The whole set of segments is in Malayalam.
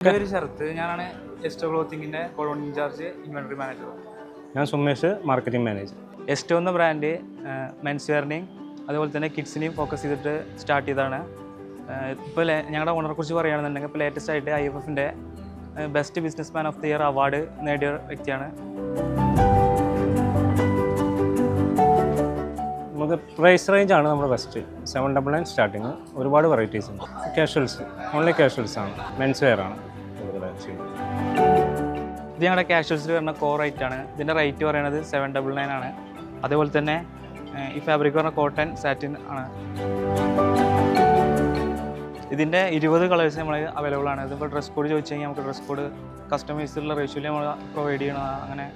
എന്റെ പേര് ശരത്ത് ഞാനാണ് എസ്റ്റോ ക്ലോത്തിങ്ങിന്റെ കൊളോൺ ഇൻചാർജ് ഇൻവെൻട്രി മാനേജർ ഞാൻ സുമേഷ് മാർക്കറ്റിംഗ് മാനേജർ എസ്റ്റോ എന്ന ബ്രാൻഡ് മെൻസ് വെയറിനെയും അതുപോലെ തന്നെ കിഡ്സിനെയും ഫോക്കസ് ചെയ്തിട്ട് സ്റ്റാർട്ട് ചെയ്തതാണ്. ഇപ്പോൾ ഞങ്ങളുടെ ഓണറെ കുറിച്ച് പറയുകയാണെന്നുണ്ടെങ്കിൽ ഇപ്പോൾ ലേറ്റസ്റ്റ് ആയിട്ട് ഐ എഫ് എഫിന്റെ best business man of the year award നേടിയ വ്യക്തിയാണ് പ്രൈസ് റേഞ്ച് ആണ് നമ്മുടെ best seven double nine starting ഒരുപാട് വെറൈറ്റീസ് ഉണ്ട്. കാഷ്വൽസ് ഓൺലി കാഷ്വൽസ് ആണ്. മെൻസ് വെയർ ആണ് ഇത് ഞങ്ങളുടെ കാഷ്വൽസിൽ വരുന്ന കോ റേറ്റ് ആണ്. ഇതിന്റെ റേറ്റ് പറയുന്നത് സെവൻ ഡബിൾ നയൻ ആണ്. അതേപോലെ തന്നെ ഈ ഫാബ്രിക് പറഞ്ഞ കോട്ടൺ സാറ്റിൻ ആണ്. ഇതിന്റെ ഇരുപത് കളേഴ്സ് നമ്മൾ അവൈലബിൾ ആണ്. ഇതിപ്പോൾ ഡ്രസ് കോഡ് ചോദിച്ചു കഴിഞ്ഞാൽ നമുക്ക് ഡ്രസ് കോഡ് കസ്റ്റമൈസുള്ള റേഷ്യോയിൽ നമ്മൾ പ്രൊവൈഡ് ചെയ്യണം അങ്ങനെ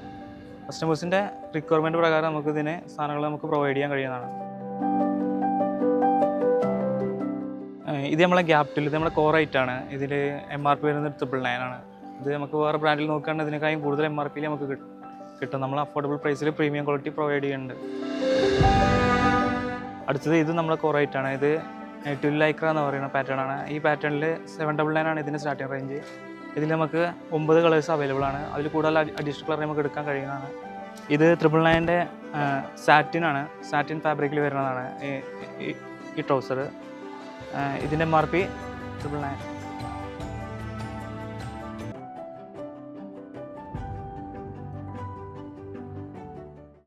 കസ്റ്റമേഴ്സിന്റെ റിക്വയർമെന്റ് പ്രകാരം നമുക്ക് ഇതിനെ സാധനങ്ങൾ നമുക്ക് പ്രൊവൈഡ് ചെയ്യാൻ കഴിയുന്നതാണ്. ഇത് നമ്മളെ ഗ്യാപ്റ്റിൽ ഇത് നമ്മുടെ കോർ ആണ്. ഇതിൽ എം ആർ പി വരുന്നത് ട്രിപ്പിൾ നയൻ ആണ്. ഇത് നമുക്ക് വേറെ ബ്രാൻഡിൽ നോക്കുകയാണെങ്കിൽ ഇതിനേക്കാളും കൂടുതൽ എം ആർ പിയിൽ നമുക്ക് കിട്ടും നമ്മൾ അഫോർഡബിൾ പ്രൈസിൽ പ്രീമിയം ക്വാളിറ്റി പ്രൊവൈഡ് ചെയ്യുന്നുണ്ട്. അടുത്തത് ഇത് നമ്മുടെ കോർ ആണ്. ഇത് ട്വിൽ ലൈക്ര എന്ന് പറയുന്ന പാറ്റേൺ ആണ്. ഈ പാറ്റേണിൽ സെവൻ ഡബിൾ നയൻ ആണ് ഇതിന്റെ സ്റ്റാർട്ടിങ് റേഞ്ച് ഇതിൽ നമുക്ക് ഒമ്പത് കളേഴ്സ് അവൈലബിൾ ആണ്. അതിൽ കൂടുതൽ അഡീഷണൽ കളർ നമുക്ക് എടുക്കാൻ കഴിയുന്നതാണ്. ഇത് ട്രിപ്പിൾ നയന്റെ സാറ്റിൻ ആണ്. സാറ്റിൻ ഫാബ്രിക്കിൽ വരുന്നതാണ്. ഈ- ട്രൗസർ ഇതിന്റെ എം ആർ പി നയൻ